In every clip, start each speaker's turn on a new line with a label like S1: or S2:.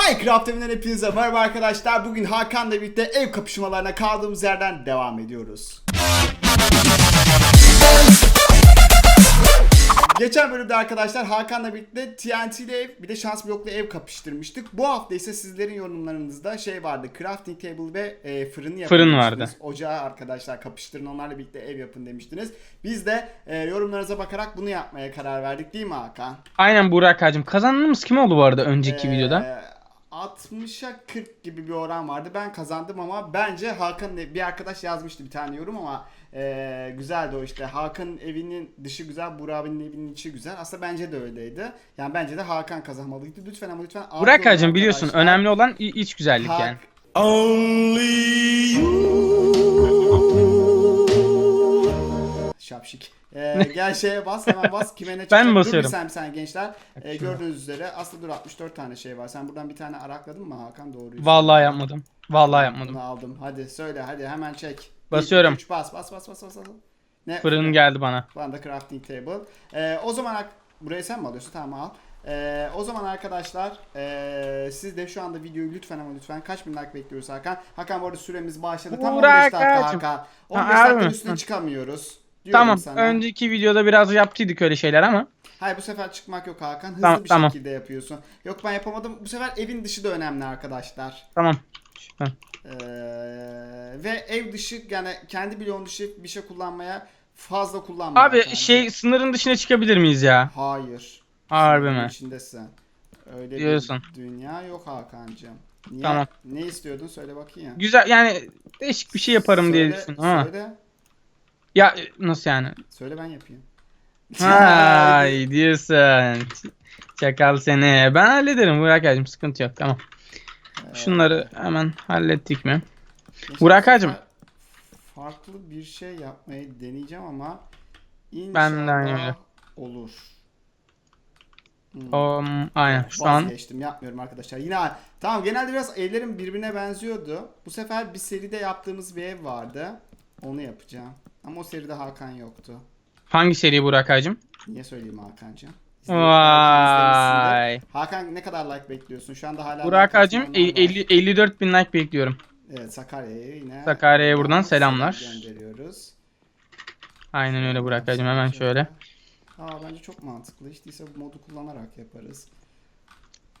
S1: Minecraft evinden hepinize merhaba arkadaşlar. Bugün Hakan'la birlikte ev kapışmalarına kaldığımız yerden devam ediyoruz. Geçen bölümde arkadaşlar Hakan'la birlikte TNT'li ev bir de şans bloklu ev kapıştırmıştık. Bu hafta ise sizlerin yorumlarınızda şey vardı. Crafting table ve e, fırını yapın
S2: Fırın
S1: demiştiniz.
S2: vardı.
S1: Ocağı arkadaşlar kapıştırın onlarla birlikte ev yapın demiştiniz. Biz de e, yorumlarınıza bakarak bunu yapmaya karar verdik değil mi Hakan?
S2: Aynen Burak Hacım. Kazandığımız kim oldu bu arada önceki
S1: Ee,
S2: videoda?
S1: 60'a 40 gibi bir oran vardı. Ben kazandım ama bence Hakan bir arkadaş yazmıştı bir tane yorum ama e, güzeldi o işte. Hakan'ın evinin dışı güzel, Burak abinin evinin içi güzel. Aslında bence de öyleydi. Yani bence de Hakan kazanmalıydı. Lütfen ama lütfen.
S2: Burak Hacım biliyorsun önemli olan iç güzellik
S1: Hak-
S2: yani.
S1: Şapşik. Ee, gel şeye bas hemen bas. Kime ne
S2: Ben
S1: çıkacak? Dur bir
S2: basıyorum?
S1: saniye, bir saniye gençler. Ee, gördüğünüz üzere aslında dur 64 tane şey var. Sen buradan bir tane arakladın mı Hakan? Doğruyu
S2: Vallahi yapmadım. Vallahi yapmadım.
S1: Bunu aldım. Hadi söyle hadi hemen çek.
S2: Basıyorum.
S1: 3 bas bas bas bas bas. bas. Ne?
S2: Fırın geldi bana.
S1: Bana da crafting table. Ee, o zaman burayı sen mi alıyorsun? Tamam al. Ee, o zaman arkadaşlar ee, siz de şu anda videoyu lütfen ama lütfen kaç bin like bekliyoruz Hakan. Hakan bu arada süremiz başladı. Tam 15
S2: Burak
S1: dakika. Hakan. 15
S2: harbi
S1: dakikanın
S2: mi?
S1: üstüne çıkamıyoruz. Diyorum
S2: Tamam.
S1: sana.
S2: Önceki videoda biraz yaptıydık öyle şeyler ama.
S1: Hayır bu sefer çıkmak yok Hakan. Hızlı
S2: Tamam,
S1: bir
S2: tamam.
S1: şekilde yapıyorsun. Yok ben yapamadım. Bu sefer evin dışı da önemli arkadaşlar.
S2: Tamam.
S1: Ee, ve ev dışı yani kendi bloğun dışı bir şey kullanmaya fazla kullanma.
S2: Abi
S1: Hakan.
S2: şey sınırın dışına çıkabilir miyiz ya?
S1: Hayır.
S2: Harbi
S1: Sınırın
S2: mi?
S1: içindesin. Öyle
S2: Diyorsun.
S1: bir dünya yok Hakan'cığım. Niye?
S2: Tamam.
S1: Ne istiyordun söyle bakayım.
S2: Güzel yani değişik bir şey yaparım diye
S1: Söyle-
S2: düşündüm ama.
S1: Söyle,
S2: Ya nasıl yani?
S1: söyle ben yapayım.
S2: Hay diyorsun. Çakal seni. Ben hallederim Burak Hacım sıkıntı yok tamam. Şunları hemen hallettik mi? Burak Hacım.
S1: Farklı bir şey yapmayı deneyeceğim ama inşallah olur. Hmm.
S2: Um, aynen şu an
S1: Vazgeçtim yapmıyorum arkadaşlar. Yine tamam genelde biraz evlerim birbirine benziyordu. Bu sefer bir seride yaptığımız bir ev vardı. Onu yapacağım. Ama o seride Hakan yoktu.
S2: hangi seri Burak Hacım?
S1: Niye söyleyeyim Hakan'cığım?
S2: Vay.
S1: Hakan ne kadar like bekliyorsun? Şu anda hala
S2: Burak
S1: like
S2: Hacım
S1: atmayanlar var.
S2: 50, 54 bin like bekliyorum.
S1: Evet Sakarya'ya yine.
S2: Sakarya'ya buradan selamlar.
S1: selam Gönderiyoruz.
S2: Aynen öyle Burak Hacım hemen şöyle.
S1: Aa bence çok mantıklı. Hiç değilse bu modu kullanarak yaparız.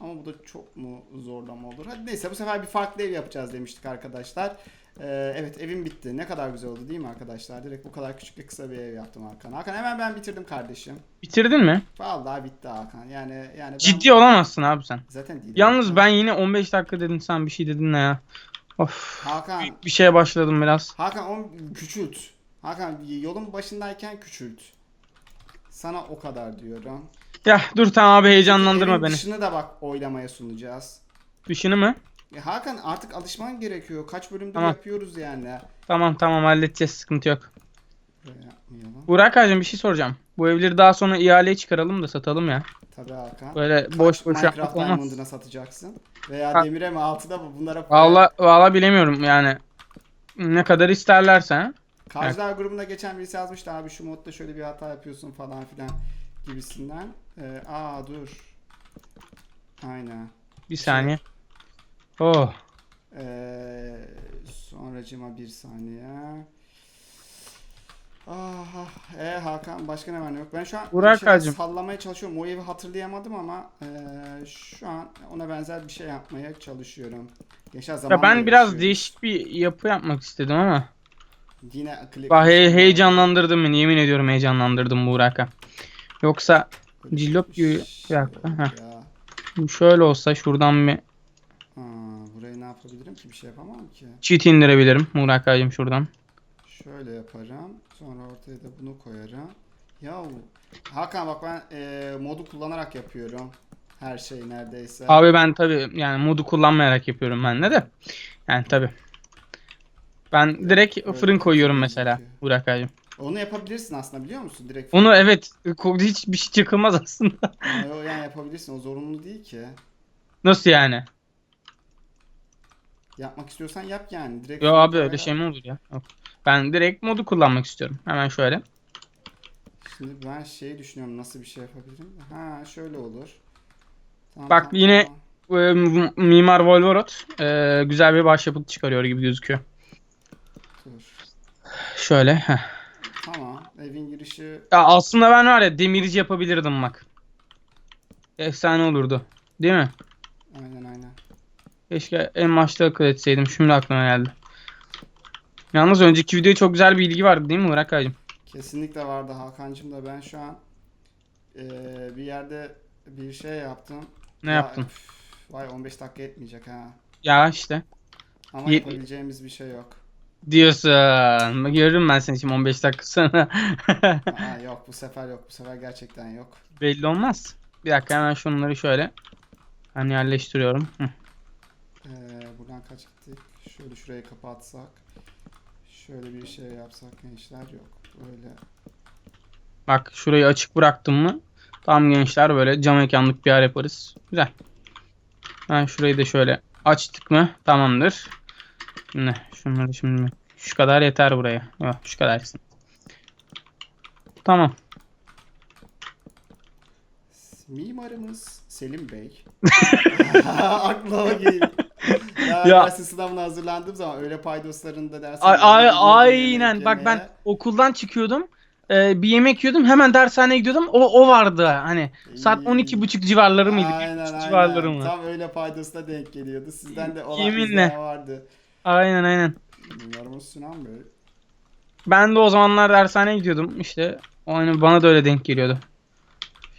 S1: Ama bu da çok mu zorlama olur? Hadi neyse bu sefer bir farklı ev yapacağız demiştik arkadaşlar. Ee, evet evim bitti. Ne kadar güzel oldu değil mi arkadaşlar? Direkt bu kadar küçük ve kısa bir ev yaptım Hakan. Hakan hemen ben bitirdim kardeşim.
S2: Bitirdin mi?
S1: Vallahi bitti Hakan. Yani yani ben
S2: Ciddi olamazsın abi sen.
S1: zaten değilim.
S2: Yalnız ben yine 15 dakika dedin sen bir şey dedin ne ya. Of.
S1: Hakan
S2: Büyük bir şeye başladım biraz.
S1: Hakan on küçült. Hakan yolun başındayken küçült. Sana o kadar diyorum.
S2: Ya dur tamam abi heyecanlandırma
S1: Evin
S2: beni.
S1: dışını da bak oylamaya sunacağız.
S2: Düşünü mü?
S1: Ya Hakan artık alışman gerekiyor. Kaç bölümdür
S2: Tamam.
S1: yapıyoruz yani.
S2: Tamam tamam halledeceğiz sıkıntı yok.
S1: Böyle yapmayalım.
S2: Burak Hacım bir şey soracağım. Bu evleri daha sonra ihaleye çıkaralım da satalım ya.
S1: Tabii Hakan.
S2: Böyle boş boş
S1: Minecraft
S2: yapmak olmaz.
S1: Diamond'ına satacaksın. Veya
S2: Ha.
S1: demire mi altına mı bunlara
S2: Valla valla bilemiyorum yani. Ne kadar isterlerse.
S1: Karcılar grubunda geçen birisi yazmıştı abi şu modda şöyle bir hata yapıyorsun falan filan gibisinden. Ee, aa dur. Aynen.
S2: Bir saniye. Oh.
S1: Ee, sonracıma bir saniye. Ah, e Hakan başka ne var ne yok. Ben şu an
S2: Burak
S1: bir şeyler
S2: Hacım.
S1: sallamaya çalışıyorum. O evi hatırlayamadım ama e, şu an ona benzer bir şey yapmaya çalışıyorum. Geçen zaman
S2: Ya ben biraz değişik bir yapı yapmak istedim ama.
S1: Yine akıllı.
S2: Bak he, heyecanlandırdın beni yemin ediyorum heyecanlandırdım Burak'a. Yoksa cillop gibi- bir dakika,
S1: Yok
S2: heh.
S1: ya.
S2: şöyle olsa şuradan bir
S1: Ha, burayı ne yapabilirim ki? Bir şey yapamam ki.
S2: cheat indirebilirim Burak Hacım şuradan.
S1: Şöyle yaparım. Sonra ortaya da bunu koyarım. Ya Hakan bak ben e, modu kullanarak yapıyorum. Her şey neredeyse.
S2: Abi ben tabi yani modu kullanmayarak yapıyorum ben de de. Yani tabi. Ben direkt
S1: Öyle
S2: fırın koyuyorum mesela
S1: gözüküyor.
S2: Burak Hacım.
S1: Onu yapabilirsin aslında biliyor musun? Direkt
S2: Onu evet ko- hiç bir şey çıkılmaz aslında.
S1: Yani o yani yapabilirsin. O zorunlu değil ki.
S2: Nasıl yani?
S1: Yapmak istiyorsan yap yani. Direkt
S2: Yo abi öyle şey mi olur ya? Yok. Ben direkt modu kullanmak istiyorum. Hemen şöyle.
S1: Şimdi ben şey düşünüyorum nasıl bir şey yapabilirim. Ha şöyle olur. Tamam,
S2: Bak
S1: tamam,
S2: yine-
S1: tamam.
S2: e, Mimar Volvorot e, güzel bir başyapıt çıkarıyor gibi gözüküyor.
S1: Dur.
S2: Şöyle. heh.
S1: Tamam. Evin girişi
S2: Ya aslında ben var ya demirci yapabilirdim bak. Efsane olurdu. Değil mi?
S1: aynen aynen.
S2: Keşke en başta akıl etseydim. Şimdi aklıma geldi. Yalnız önceki videoya çok güzel bir ilgi vardı değil mi Burak Ağacım?
S1: Kesinlikle vardı Hakan'cığım da ben şu an eee, bir yerde bir şey yaptım.
S2: Ne
S1: Ya,
S2: yaptın?
S1: üf, vay 15 dakika etmeyecek ha.
S2: Ya işte.
S1: Ama
S2: Ye-
S1: yapabileceğimiz bir şey yok.
S2: Diyorsun. Görürüm ben seni şimdi 15 dakika sonra.
S1: Aa, yok bu sefer yok. Bu sefer gerçekten yok.
S2: Belli olmaz. Bir dakika hemen şunları şöyle. Hani yerleştiriyorum. Hı.
S1: Ee, buradan kaç gittik? Şöyle şurayı kapatsak. Şöyle bir şey yapsak gençler yok. Böyle.
S2: Bak şurayı açık bıraktım mı? Tam gençler böyle cam mekanlık bir yer yaparız. Güzel. Ben şurayı da şöyle açtık mı? Tamamdır. Şimdi şunları şimdi şu kadar yeter buraya. Yok şu kadar. Tamam.
S1: Mimarımız Selim Bey. Aklıma geldi. Ya,
S2: Ya.
S1: üniversite sınavına hazırlandığım zaman öyle paydoslarında dersin.
S2: Ay, ay, aynen. Bak ben okuldan çıkıyordum. Ee, bir yemek yiyordum. Hemen dershaneye gidiyordum. O, o vardı hani. Saat 12.30 civarları mıydı?
S1: Aynen
S2: 1.30
S1: aynen.
S2: civarları mı?
S1: Tam öyle paydosuna denk geliyordu. Sizden de olan
S2: Yeminle.
S1: vardı.
S2: Aynen aynen.
S1: Mimarımız Sinan Bey.
S2: Ben de o zamanlar dershaneye gidiyordum. İşte aynı bana da öyle denk geliyordu.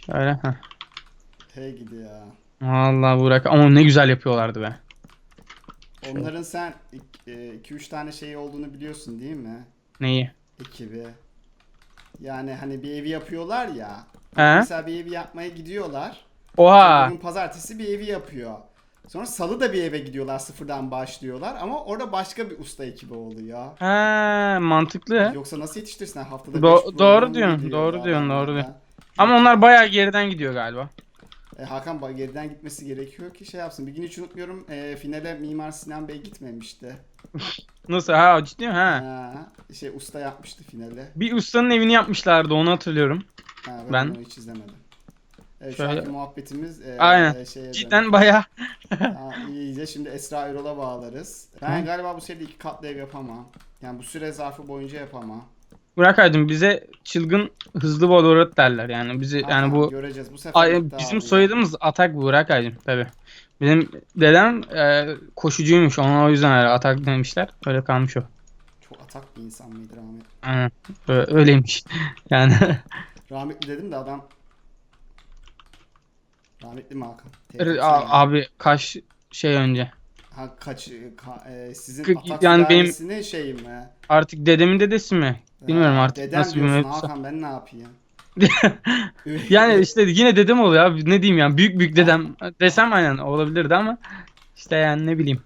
S2: Şöyle. Heh.
S1: Hey gidi ya.
S2: Vallahi Burak ama ne güzel yapıyorlardı be.
S1: Onların sen 2-3 tane şey olduğunu biliyorsun değil mi?
S2: Neyi?
S1: Ekibi. Yani hani bir evi yapıyorlar ya.
S2: He?
S1: Mesela bir evi yapmaya gidiyorlar.
S2: Oha.
S1: Bugün pazartesi bir evi yapıyor. Sonra salı da bir eve gidiyorlar sıfırdan başlıyorlar ama orada başka bir usta ekibi oluyor.
S2: Ha, mantıklı.
S1: Yoksa nasıl yetiştirsinler haftada
S2: Do-
S1: beş
S2: doğru diyorsun, doğru diyorsun, doğru diyorsun. Ama onlar bayağı geriden gidiyor galiba.
S1: E, Hakan geriden gitmesi gerekiyor ki şey yapsın. Bir gün hiç unutmuyorum e, finale Mimar Sinan Bey gitmemişti.
S2: Nasıl? Ha ciddi mi? Ha.
S1: Ha, şey usta yapmıştı finale.
S2: Bir ustanın evini yapmışlardı onu hatırlıyorum.
S1: Ha, ben,
S2: Ben-
S1: onu hiç izlemedim. E, şu
S2: Şöyle-
S1: anki muhabbetimiz e,
S2: Aynen.
S1: e, şeye
S2: Cidden bayağı.
S1: Ha, iyice şimdi Esra Erol'a bağlarız. Ben galiba bu seride iki katlı ev yapamam. Yani bu süre zarfı boyunca yapamam.
S2: Burak Aydın bize çılgın hızlı Valorant derler yani bizi yani
S1: Hakan,
S2: bu
S1: göreceğiz bu sefer.
S2: Ay, bizim soyadımız Atak Burak Aydın tabi. Bizim dedem e, koşucuymuş ona o yüzden öyle Atak demişler. Öyle kalmış o.
S1: Çok atak bir insan mıydı rahmetli?
S2: Aynen. Ö- öyleymiş. Yani
S1: Rahmetli dedim de adam rahmetli mi Hakan? Yani.
S2: abi kaç şey önce.
S1: Ha kaç ka- e, sizin
S2: Kırk-
S1: atak
S2: yani benim-
S1: sülalesinin şey mi?
S2: Artık dedemin dedesi mi? Bilmiyorum artık
S1: dedem
S2: nasıl bir mevzusu.
S1: Hakan ben ne yapayım?
S2: Yani işte yine dedem oluyor abi. Ne diyeyim yani büyük büyük dedem desem aynen olabilirdi ama işte yani ne bileyim.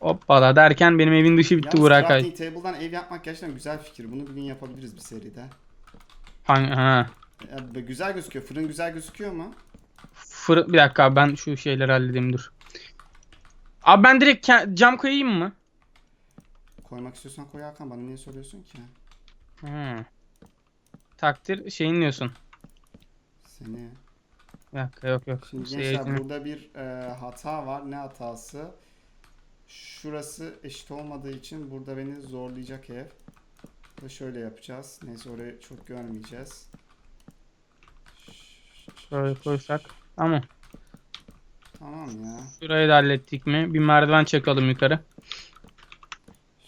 S2: Hoppala derken benim evin dışı bitti
S1: Yalnız
S2: Burak Ay.
S1: crafting table'dan ev yapmak gerçekten güzel fikir. Bunu bugün yapabiliriz bir seride.
S2: Hangi, ha.
S1: Ya, güzel gözüküyor. Fırın güzel gözüküyor mu?
S2: Fırın, bir dakika abi, ben şu şeyleri halledeyim dur. Abi ben direkt cam koyayım mı?
S1: Koymak istiyorsan koy Hakan. Bana niye soruyorsun ki?
S2: Hı. Takdir şeyin diyorsun.
S1: Seni.
S2: Dakika yok yok.
S1: Şimdi
S2: Şey,
S1: gençler burada bir e, hata var. Ne hatası? Şurası eşit olmadığı için burada beni zorlayacak ev. Ve şöyle yapacağız. Neyse orayı çok görmeyeceğiz.
S2: Şöyle koysak. Tamam.
S1: Tamam ya.
S2: Şurayı da hallettik mi? Bir merdiven çakalım yukarı.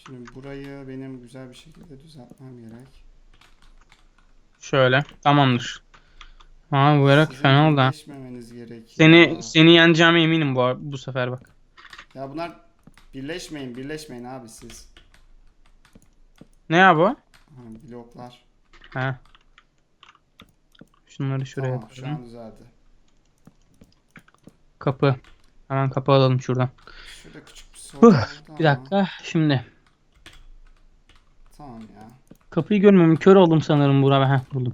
S1: Şimdi burayı benim güzel bir şekilde düzeltmem gerek.
S2: Şöyle. Tamamdır. Ha bu yarak
S1: Sizin
S2: fena oldu ha.
S1: birleşmemeniz gerekiyor.
S2: Seni seni yeneceğime eminim bu bu sefer bak.
S1: Ya bunlar birleşmeyin, birleşmeyin abi siz.
S2: Ne ya bu?
S1: Ha, bloklar.
S2: Ha. Şunları şuraya
S1: tamam, şu
S2: koyalım.
S1: an düzeldi.
S2: Kapı. Hemen kapı alalım şuradan.
S1: Şurada küçük bir sorun
S2: Huh,
S1: oldu
S2: Bir
S1: ama
S2: dakika. Şimdi.
S1: Tamam ya.
S2: Kapıyı görmüyorum. Kör oldum sanırım Burak. Heh buldum.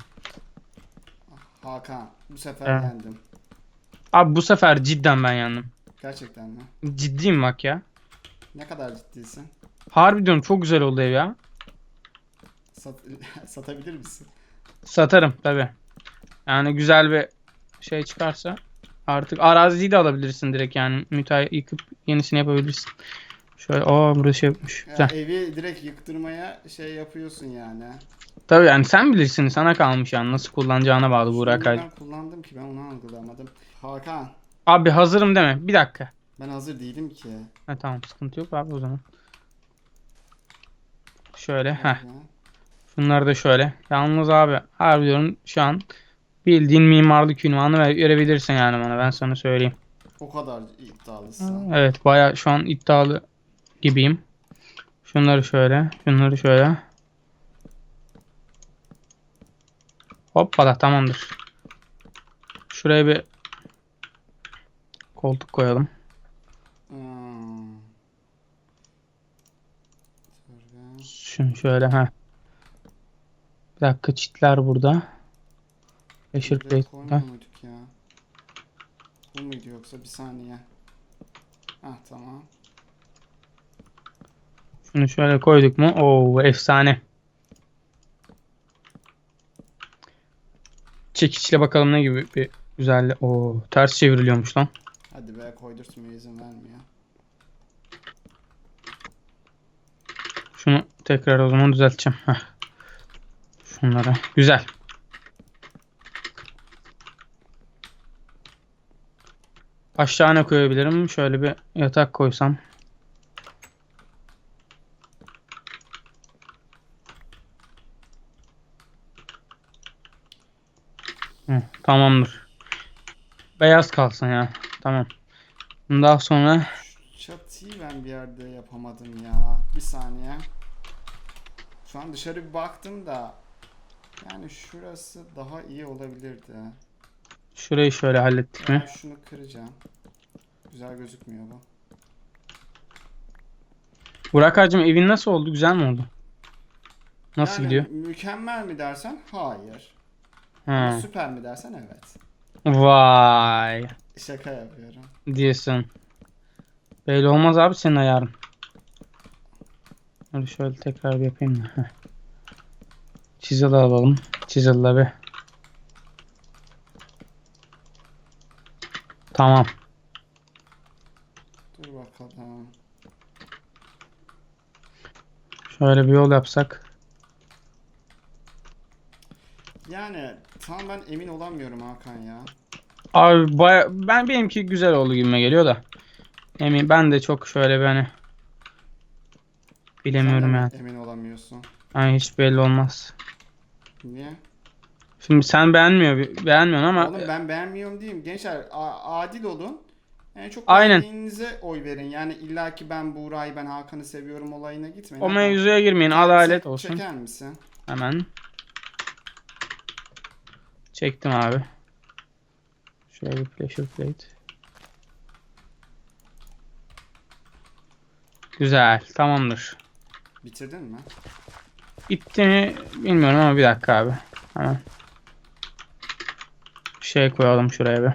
S1: Hakan, bu sefer
S2: Evet.
S1: yendim.
S2: Abi bu sefer cidden ben yandım.
S1: Gerçekten mi?
S2: Ciddiyim bak ya.
S1: Ne kadar ciddisin?
S2: Harbi diyorum çok güzel oldu ev ya.
S1: Sat satabilir misin?
S2: Satarım tabi. Yani güzel bir şey çıkarsa. Artık araziyi de alabilirsin direkt yani. Müteahhit yıkıp yenisini yapabilirsin. Şöyle aa burası şey yapmış.
S1: Ya
S2: Güzel.
S1: evi direkt yıktırmaya şey yapıyorsun yani.
S2: Tabii yani sen bilirsin sana kalmış yani nasıl kullanacağına bağlı Burak abi.
S1: Ben kullandım ki ben onu algılamadım. Hakan
S2: Abi hazırım deme. Bir dakika.
S1: ben hazır değilim ki.
S2: Ha, tamam sıkıntı yok abi o zaman. Şöyle heh.
S1: Ya.
S2: Şunları da şöyle. Yalnız abi harbi diyorum şu an bildiğin mimarlık ünvanı ver- verebilirsin yani bana ben sana söyleyeyim.
S1: O kadar iddialısın.
S2: Evet baya şu an iddialı gibiyim. Şunları şöyle. Şunları şöyle. Hoppala tamamdır. Şuraya bir koltuk koyalım.
S1: Şöyle.
S2: Şunu şöyle ha. Bir dakika çitler burada. Pressure
S1: Buraya
S2: plate
S1: koymuyor
S2: burada.
S1: muyduk ya? Bu muydu yoksa bir saniye. Ah tamam.
S2: Şunu şöyle koyduk mu? Oo efsane. Çekiçle bakalım ne gibi bir güzelli. Oo ters çevriliyormuş lan.
S1: Hadi be koydurtmuyor izin vermiyor.
S2: Şunu tekrar o zaman düzelteceğim. Heh. Şunları. Güzel. Aşağı ne koyabilirim? Şöyle bir yatak koysam. Hı, tamamdır. Beyaz kalsın ya. Tamam. Daha sonra
S1: çatıyı ben bir yerde yapamadım ya. Bir saniye. Şu an dışarı bir baktım da yani şurası daha iyi olabilirdi.
S2: şurayı şöyle hallettik mi?
S1: Ben şunu kıracağım. Güzel gözükmüyor bu.
S2: Burak Hacım evin nasıl oldu? Güzel mi oldu? Nasıl
S1: Yani
S2: gidiyor?
S1: Mükemmel mi dersen hayır.
S2: Ha.
S1: Süper mi dersen evet.
S2: Vay
S1: Şaka yapıyorum.
S2: diyorsun. Böyle olmaz abi senin ayarın. Hadi şöyle tekrar bir yapayım da. Heh. Chisel alalım. Chisel'la bir. Tamam.
S1: Dur bakalım.
S2: Şöyle bir yol yapsak.
S1: Yani tam ben emin olamıyorum Hakan ya.
S2: Abi baya, ben benimki güzel oldu gibime geliyor da. Emin ben de çok şöyle bir hani bilemiyorum yani.
S1: Emin olamıyorsun.
S2: Yani hiç belli olmaz.
S1: Niye?
S2: Şimdi sen beğenmiyor beğenmiyorsun ama
S1: Oğlum ben beğenmiyorum diyeyim. Gençler adil olun. En çok
S2: Aynen.
S1: beğendiğinize oy verin. Yani illaki ben Buğra'yı ben Hakan'ı seviyorum olayına gitmeyin.
S2: o mevzuya girmeyin. Adalet olsun.
S1: Çeker misin?
S2: Hemen. Çektim abi. Şöyle bir pressure plate. Güzel. Tamamdır.
S1: Bitirdin mi?
S2: Bitti mi bilmiyorum ama bir dakika abi. Hemen. Şey koyalım şuraya bir.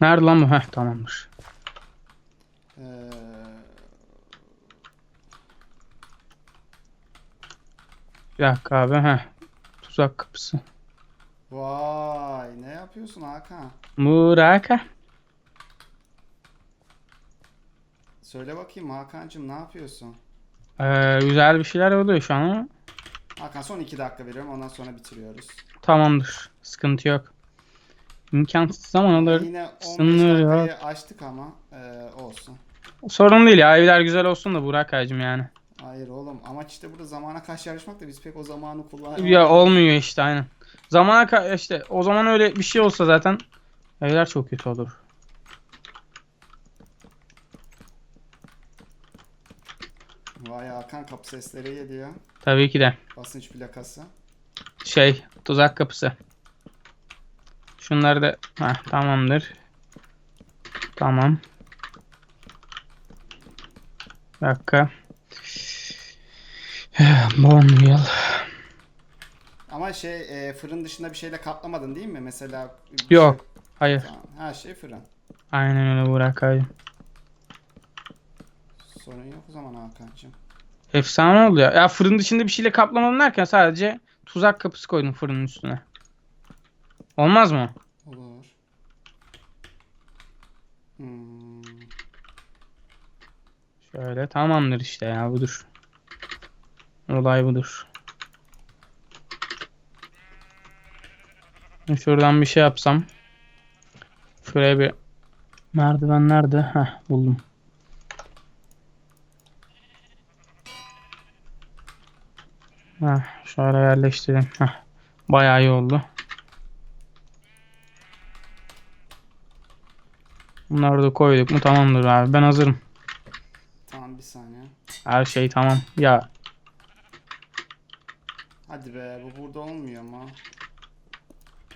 S2: Nerede lan bu? Heh tamamdır.
S1: Ee,
S2: Bir dakika abi. Heh. Tuzak kapısı.
S1: vay ne yapıyorsun Hakan?
S2: Buraka.
S1: Söyle bakayım Hakan'cığım ne yapıyorsun?
S2: Ee, güzel bir şeyler oluyor şu an
S1: Hakan son 2 dakika veriyorum ondan sonra bitiriyoruz.
S2: tamamdır. Sıkıntı yok. İmkansız ama olur.
S1: Yine 15
S2: Sınır yok.
S1: dakikayı açtık ama ee, olsun.
S2: Sorun değil ya. Evler güzel olsun da Burak Hacım yani.
S1: Hayır oğlum amaç işte burada zamana karşı yarışmak da biz pek o zamanı kullanamadık.
S2: Ya olmuyor işte aynen. Zamana ka- işte o zaman öyle bir şey olsa zaten evler çok kötü olur.
S1: Vay Hakan kapı sesleri geliyor.
S2: Tabii ki de.
S1: Basınç plakası.
S2: Şey tuzak kapısı. Şunları da Heh, tamamdır. Tamam. Bir dakika. Bonwheel.
S1: Ama şey e, fırın dışında bir şeyle kaplamadın değil mi? Mesela bir
S2: Yok.
S1: şey-
S2: Hayır.
S1: Tamam, her şey fırın.
S2: Aynen öyle Burak Hacım.
S1: Sorun yok o zaman Hakan'cığım.
S2: Efsane oldu ya. Ya fırın dışında bir şeyle kaplamadım derken sadece tuzak kapısı koydum fırının üstüne. Olmaz mı?
S1: Olur. Hmm.
S2: Şöyle tamamdır işte ya budur. Olay budur. Şuradan bir şey yapsam. Şuraya bir merdiven nerede? Heh buldum. Heh, şöyle yerleştireyim. Heh, bayağı iyi oldu. Bunları da koyduk mu tamamdır abi. Ben hazırım.
S1: Tamam bir saniye.
S2: Her şey tamam. Ya
S1: Hadi be bu burada olmuyor mu?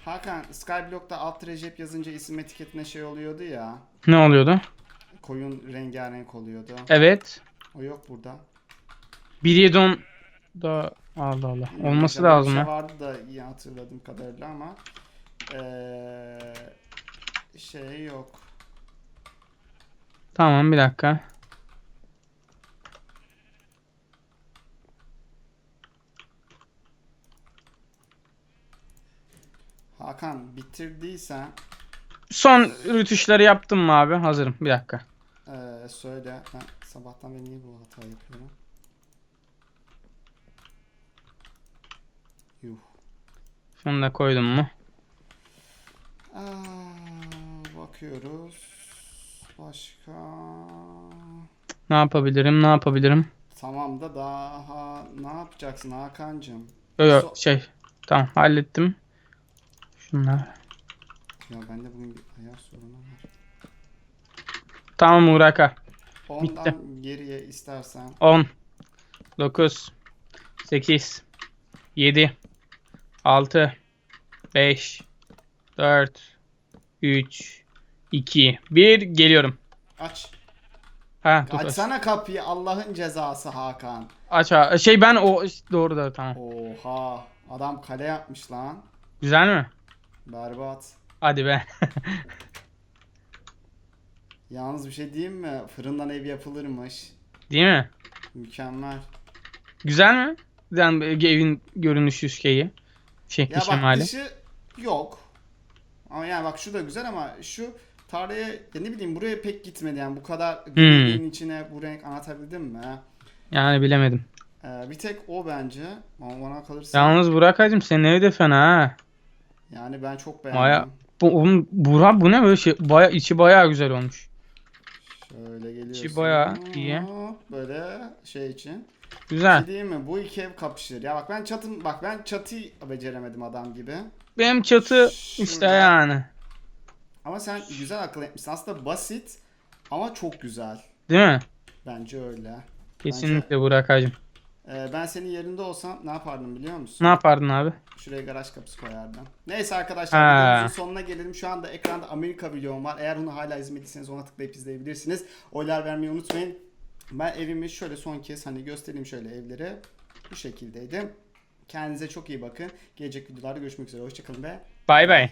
S1: Hakan Skyblock'ta alt Recep yazınca isim etiketine şey oluyordu ya.
S2: ne oluyordu?
S1: Koyun rengarenk oluyordu.
S2: Evet.
S1: O yok burada.
S2: 1.7.10 da Allah Allah. Olması
S1: bir
S2: lazım
S1: şey
S2: ya.
S1: vardı da iyi hatırladığım kadarıyla ama eee şey yok.
S2: Tamam bir dakika.
S1: Hakan bitirdiysen
S2: Son rütuşları yaptım mı abi? Hazırım. Bir dakika.
S1: eee söyle. Ben sabahtan beri niye bu hata yapıyorum? Yuh.
S2: Şunu da koydum mu?
S1: Aa, bakıyoruz. Başka.
S2: Ne yapabilirim? Ne yapabilirim?
S1: Tamam da daha ne yapacaksın Hakan'cığım?
S2: Yok yok
S1: So-
S2: şey. Tamam hallettim. Şunlar.
S1: Ya bende bugün bir ayar sorunu var.
S2: Tamam Uraka.
S1: Ondan geriye istersen
S2: 10 9 8 7 6 5 4 3 2 1 geliyorum.
S1: aç.
S2: Ha. Aç.
S1: Açsana kapıyı Allah'ın cezası Hakan.
S2: Aç ha. Şey ben o doğru da tamam.
S1: Oha adam kale yapmış lan.
S2: Güzel mi?
S1: Berbat.
S2: Hadi be.
S1: Yalnız bir şey diyeyim mi? Fırından ev yapılırmış.
S2: Değil mi?
S1: Mükemmel.
S2: Güzel mi? Yani evin görünüşü şeyi. Şekli
S1: Ya bak
S2: şemali.
S1: dışı yok. Ama yani bak şu da güzel ama şu tarihe ya ne bileyim buraya pek gitmedi yani bu kadar
S2: Hmm.
S1: içine bu renk anlatabildim mi?
S2: Yani bilemedim.
S1: Ee, bir tek o bence. Ama bana kalırsa
S2: Yalnız Burak hacım senin evi de fena ha.
S1: Yani ben çok beğendim.
S2: Baya bu, oğlum, Burak bu ne böyle şey baya içi baya güzel olmuş.
S1: Şöyle geliyorsun.
S2: İçi bayağı iyi.
S1: Böyle şey için.
S2: Güzel.
S1: Şey değil mi? Bu iki ev kapışır. Ya bak ben çatım bak ben çatıyı beceremedim adam gibi.
S2: Benim çatı işte
S1: Şurada.
S2: yani.
S1: Ama sen güzel akıl etmişsin. Aslında basit ama çok güzel.
S2: Değil mi?
S1: Bence öyle.
S2: Kesinlikle Burak hacım.
S1: Ee, ben senin yerinde olsam ne yapardım biliyor musun?
S2: Ne yapardın abi?
S1: Şuraya garaj kapısı koyardım. Neyse arkadaşlar
S2: Ha.
S1: videomuzun sonuna gelelim. Şu anda ekranda Amerika videom var. Eğer onu hala izlemediyseniz ona tıklayıp izleyebilirsiniz. Oylar vermeyi unutmayın. Ben evimi şöyle son kez hani göstereyim şöyle evleri. Bu şekildeydi. Kendinize çok iyi bakın. Gelecek videolarda görüşmek üzere. Hoşçakalın ve
S2: Bay bay.